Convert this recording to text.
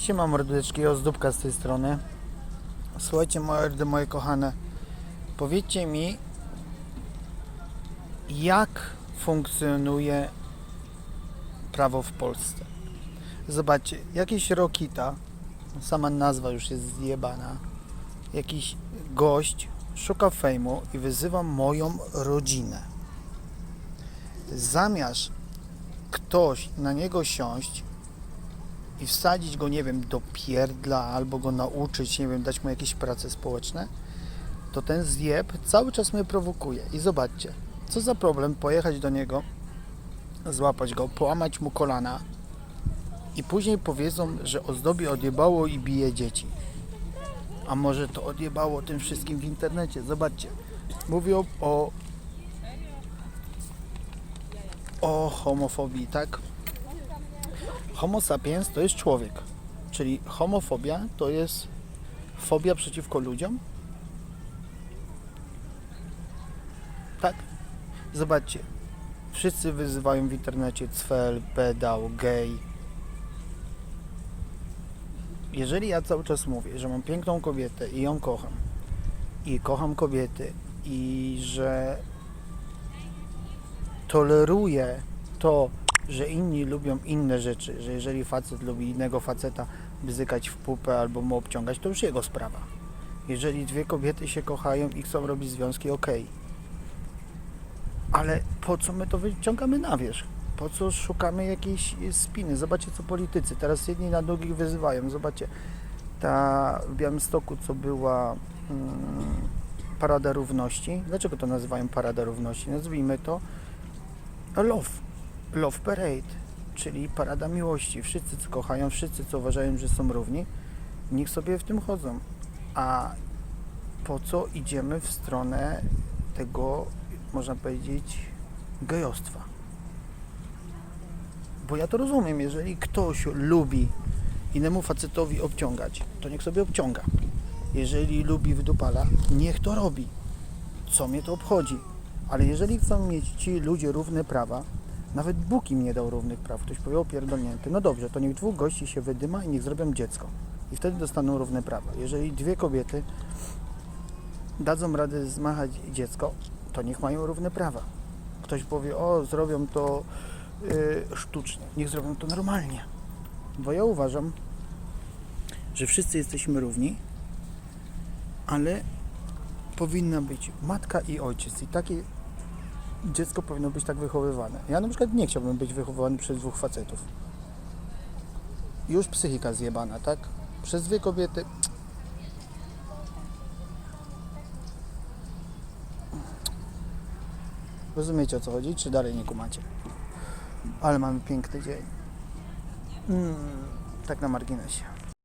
Siema mordeczki, ozdóbka z tej strony. Słuchajcie mordy moje kochane, powiedzcie mi jak funkcjonuje prawo w Polsce. Zobaczcie, jakiś Rokita, sama nazwa już jest zjebana, jakiś gość szuka fejmu i wyzywa moją rodzinę. Zamiast ktoś na niego siąść i wsadzić go, nie wiem, do pierdla albo go nauczyć, nie wiem, dać mu jakieś prace społeczne, to ten zjeb cały czas mnie prowokuje. I zobaczcie, co za problem pojechać do niego, złapać go, połamać mu kolana i później powiedzą, że ozdobie odjebało i bije dzieci. A może to odjebało tym wszystkim w internecie. Zobaczcie. Mówią o o homofobii, tak? Homo sapiens to jest człowiek, czyli homofobia to jest fobia przeciwko ludziom. Tak? Zobaczcie, wszyscy wyzywają w internecie cfel, pedał, gej. Jeżeli ja cały czas mówię, że mam piękną kobietę i ją kocham, i kocham kobiety, i że toleruję to, że inni lubią inne rzeczy, że jeżeli facet lubi innego faceta bzykać w pupę albo mu obciągać, to już jego sprawa. Jeżeli dwie kobiety się kochają i chcą robić związki, okej. Ale po co my to wyciągamy na wierzch? Po co szukamy jakiejś spiny? Zobaczcie, co politycy. Teraz jedni na drugich wyzywają. Zobaczcie, ta w Białymstoku, co była mm, Parada Równości. Dlaczego to nazywają Parada Równości? Nazwijmy to Love. Love Parade, czyli Parada Miłości. Wszyscy, co kochają, wszyscy, co uważają, że są równi, niech sobie w tym chodzą. A po co idziemy w stronę tego, można powiedzieć, gejostwa? Bo ja to rozumiem, jeżeli ktoś lubi innemu facetowi obciągać, to niech sobie obciąga. Jeżeli lubi wydupala, niech to robi. Co mnie to obchodzi? Ale jeżeli chcą mieć ci ludzie równe prawa, nawet Bóg im nie dał równych praw. Ktoś powie opierdolnięty. No dobrze, to niech dwóch gości się wydyma i niech zrobią dziecko. I wtedy dostaną równe prawa. Jeżeli dwie kobiety dadzą radę zmachać dziecko, to niech mają równe prawa. Ktoś powie, o, zrobią to yy, sztucznie. Niech zrobią to normalnie. Bo ja uważam, że wszyscy jesteśmy równi, ale powinna być matka i ojciec. I takie dziecko powinno być tak wychowywane. Ja na przykład nie chciałbym być wychowywany przez dwóch facetów. Już psychika zjebana, tak? Przez dwie kobiety. Rozumiecie o co chodzi? Czy dalej nie kumacie? Ale mamy piękny dzień. Mm, tak na marginesie.